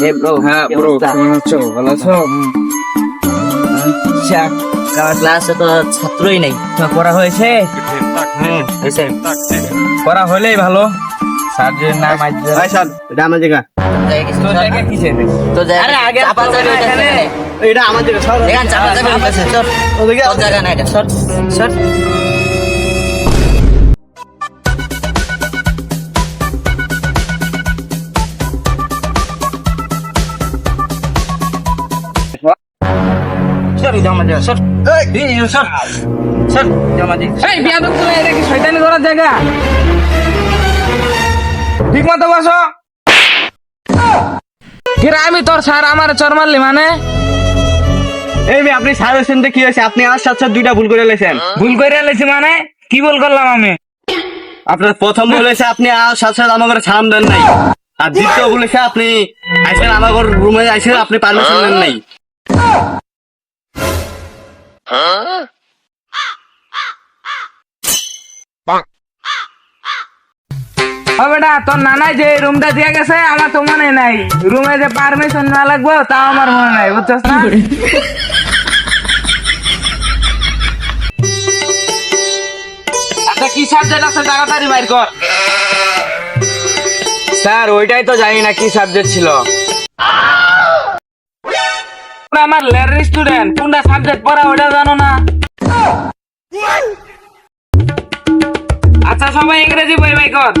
Hey bro হ্যাঁ bro? কেমন আছো? ভালো আছো? আচ্ছা ক্লাসে তো ছাত্রই নেই। পড়া হয়েছে? হয়েছে। করা হলেই ভালো। স্যার যে নাম আজ ভাই স্যার এটা আমার জায়গা। তো জায়গা কিসে তো জায়গা আরে আগে চাপা যাবে না, ওইটা এখানে। এখানে। এটা আমার জায়গা। স্যার এখানে চাপা যাবে ওইটা আছে, ওদিকে। জায়গা না এটা। সর সর সর জামা এই, এই, সর। সর। জামা জায়গা এই বিয়াদব করে এটা কি শয়তানি করার জায়গা। ঠিক মতো বসো। কিরা আমি তোর স্যার আমার চর মারলি মানে? এই মেয়ে আপনি সাজেশনটা কি হয়েছে? আপনি আমার সাথে দুইটা ভুল করে লেছেন। ভুল করে লেছি মানে? কি ভুল করলাম আমি? আপনার প্রথম বলেছে আপনি আমার সাথে সাথে আমাকে সালাম দেন নাই। আর দ্বিতীয় বলেছে আপনি আইসেন আমার রুমে আইসেন আপনি পারমিশন দেন নাই। বেটা, তোর নানাই যে রুমটা দিয়ে গেছে আমার তো মনে নাই। রুমে যে পারমিশন না লাগবো, তাও আমার মনে নাই, বুঝছস না? আচ্ছা কি সাবজেক্ট আছে? তাড়াতাড়ি বাইর কর। স্যার, ওইটাই তো জানি না কি সাবজেক্ট ছিল। আমার লেয়ার স্টুডেন্ট কোনটা সাবজেক্ট পড়া ওটা জানো না? আচ্ছা সবাই ইংরেজি বই বাই কর।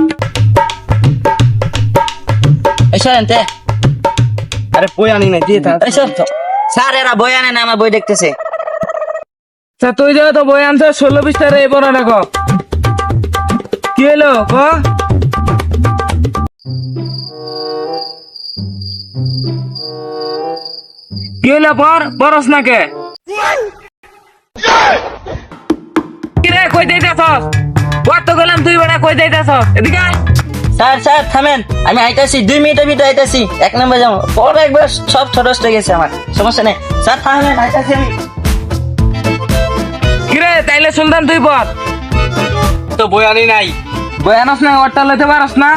এসো এনতে আরে বই আনি নাই দিয়ে থাক। এসো স্যার এরা বই আনে না আমার বই দেখতেছে। আচ্ছা তুই যাও তো বই আনছো ষোলো বিস্তারে এই পড়া দেখো কি হলো ক? কি হলো পর পরস না কে কি রে কই যাইতাছস? কত গেলাম তুই বেটা কই যাইতাছস? এদিকে আয়। স্যার স্যার থামেন। আমি আইতাছি দুই মিনিটের ভিতরে আইতাছি। এক নম্বর যাব। পরে একবার সব ছোটস হয়ে গেছে আমার। সমস্যা নেই। স্যার থামেন আইতাছি আমি। কি রে তাইলে সুলতান তুই পর তো বই আনি নাই। বই আনস না ওরটা লইতে পারস না?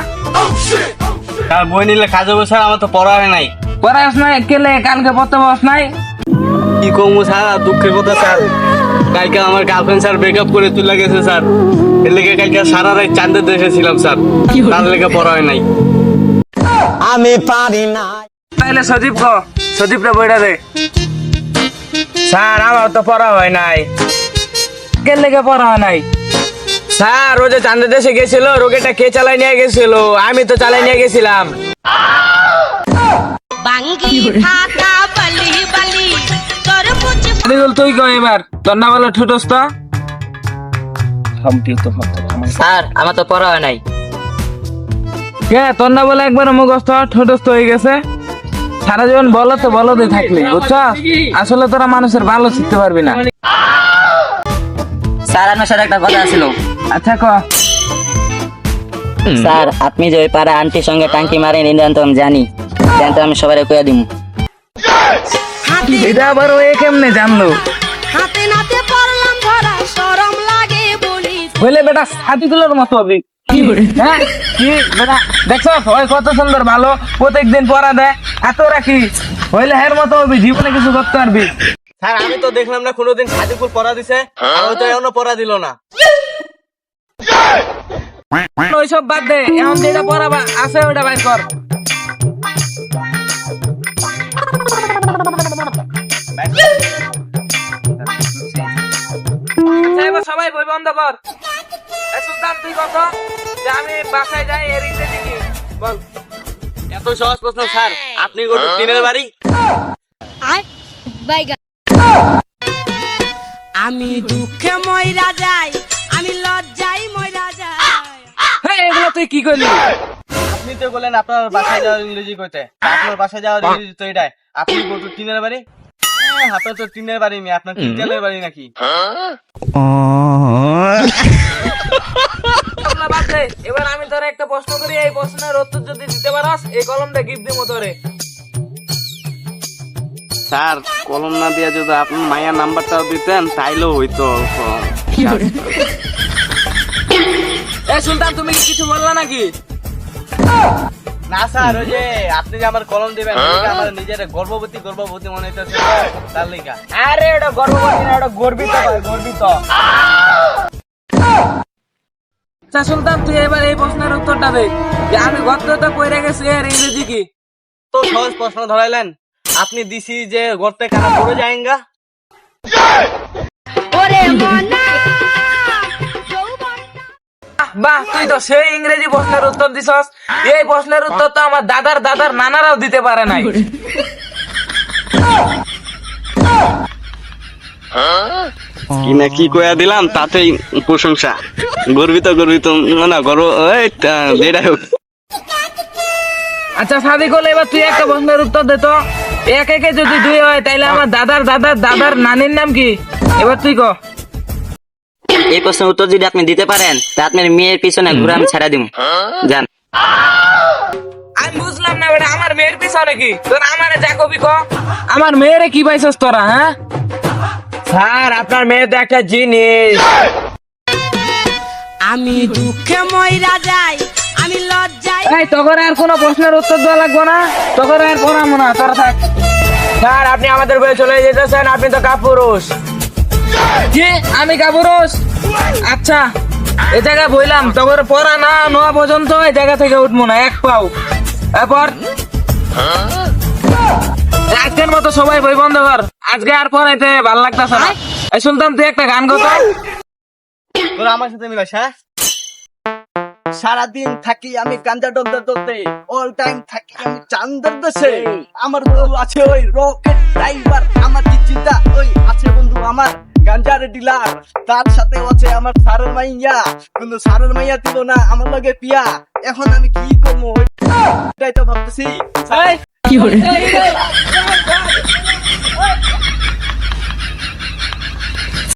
আর বই নিলে কাজ হবে স্যার আমার তো পড়া নাই। পড়াস না কেলে কালকে পড়তে বস নাই? কি কমু স্যার দুঃখের কথা স্যার। কালকে আমার গার্লফ্রেন্ড স্যার ব্রেকআপ করে তুলে গেছে স্যার। এর লেগে কালকে সারা রাত চান্দের দেশে ছিলাম স্যার। তার লেগে পড়া হয় নাই। তাইলে সজীব ক সজীব রে বইটা দে। স্যার আমার তো পড়া হয় নাই। কে লেগে পড়া হয় নাই? স্যার ও যে চান্দের দেশে গেছিল রোগীটা কে চালাই নিয়ে গেছিল? আমি তো চালাই নিয়ে গেছিলাম। বাঙ্গি থাকা বালি? বালি তরমুজ রিজুল তুই কো এবার? তোর না বলো ঠুটস তো স্যার আমার তো পড়া হয় নাই। কে তোর না বলে একবার মুখস্থ ঠুটস হয়ে গেছে? সারা জীবন বলো তো বলো দিয়ে থাকলি বুঝছস? আসলে তোরা মানুষের ভালো শিখতে পারবি না। স্যার সাথে একটা কথা ছিল আচ্ছা ক। স্যার আপনি যে ওই পাড়া আন্টির সঙ্গে টাঙ্কি মারেন এটা তো আমি জানি। জানতে আমি সবাই কয়ে দিব এটা আবার ওই কেমনে জানলো? হাতে নাতে পড়লাম ধরা শরম লাগে বলি। বলে বেটা সাথীগুলোর মতো হবে। কি হ্যাঁ? কি? বেটা দেখছ? ওই কত সুন্দর ভালো। প্রত্যেকদিন পড়া দেয়। এত রাখি। হইলে হের মতো হবে জীবনে কিছু করতে পারবি। স্যার আমি তো দেখলাম না কোনোদিন সাদিকুল পড়া দিছে। আর ও তো এখনও পড়া দিল না। ওইসব বাদ দে। এখন যেটা পড়াবা আছে ওটা বাইর কর। বন্ধ কর সুলতান তুই কত যে আমি বাসায় যাই এর কি বল। এত সহজ প্রশ্ন স্যার। আপনি গোটু টিনের বাড়ি? আর বাইগা আমি দুঃখে ময়রা যাই আমি লজ্জাই ময়রা যাই। হ্যাঁ এগুলো তুই কি করলি? আপনি তো বলেন আপনার বাসায় যাওয়ার ইংরেজি কইতে। আপনার বাসায় যাওয়ার ইংরেজি তো এটাই। আপনি গোটু টিনের বাড়ি? এ, আপনার তো টিনের বাড়ি নেই আপনার টিনের বাড়ি নাকি এগুলো বাদ দে। এবার আমি তোর একটা প্রশ্ন করি এই প্রশ্নের উত্তর যদি দিতে পারস এই কলমটা গিফট দিব তোরে। স্যার কলম না দিয়ে যদি আপনি মায়ের নাম্বারটাও দিতেন তাইলেও হইতো এ সুলতান তুমি কি কিছু বললা নাকি? না স্যার ওই যে আপনি যে আমার কলম দিবেন আমার নিজের গর্ভবতী গর্ভবতী মনে হইতেছে তার লেগা। আরে এটা গর্ববতী না এটা গর্বিত গর্বিত। আচ্ছা সুলতান তুই এবার এই প্রশ্নের উত্তরটা দে। যে আমি গদ্যটা কইরে গেছি এর ইংরেজি কি? তো সহজ প্রশ্ন ধরাইলেন। আপনি দিছি যে গর্তে কানা পড়ে যায়গা। ওরে মনা বাহ তুই তো সেই ইংরেজি প্রশ্নের উত্তর দিছস। এই প্রশ্নের উত্তর তো আমার দাদার দাদার নানারাও দিতে পারে নাই। কি না কি কয়া দিলাম তাতেই প্রশংসা। গর্বিত গর্বিত না গর্ব এই তা- যেটা হোক। আচ্ছা সাদিক হলে এবার তুই একটা প্রশ্নের উত্তর দে তো। এক একে যদি দুই হয় তাইলে আমার দাদার দাদার দাদার নানির নাম কি? এবার তুই ক। এই প্রশ্নের উত্তর যদি আপনি দিতে পারেন তা আপনার মেয়ের পিছনে ঘুরে আমি ছাড়া দিব যান। আমি বুঝলাম না বেটা আমার মেয়ের পিছনে কি? তোর আমারে যা কবি ক। আমার মেয়েরে কি পাইছস তোরা হ্যাঁ? স্যার আপনার মেয়ে তো একটা জিনিস। আমি দুঃখে ময়রা যাই আমি লজ্জাই এই তোর আর কোনো প্রশ্নের উত্তর দেওয়া লাগবে না? তোর আর পড়াবো না তোরা থাক। স্যার আপনি আমাদের বয়ে চলে যেতেছেন আপনি তো কাপুরুষ। কি? আমি কাপুরুষ? আচ্ছা এ জায়গায় বইলাম তোর পড়া না নোয়া পর্যন্ত এই জায়গা থেকে উঠবো না এক পাও। এরপর? আজকের মতো সবাই বই বন্ধ কর। আজকে আর পড়াইতে ভালো লাগতেছে না। এই সুলতান তুই একটা গান গত তোরা আমার সাথে মিলাস হ্যাঁ? সারাদিন থাকি আমি গাঞ্জা ডলতে ডলতে অল টাইম থাকি আমি চান্দার দেশে। আমার বন্ধু আছে ওই রকেট ড্রাইভার আমার কি চিন্তা ওই আছে বন্ধু আমার গাঞ্জার ডিলার তার সাথে আছে আমার সারের মাইয়া। কিন্তু সারের মাইয়া দিল না আমার লগে পিয়া। এখন আমি কি করব? ওইটাই তো ভাবতেছি। কি করে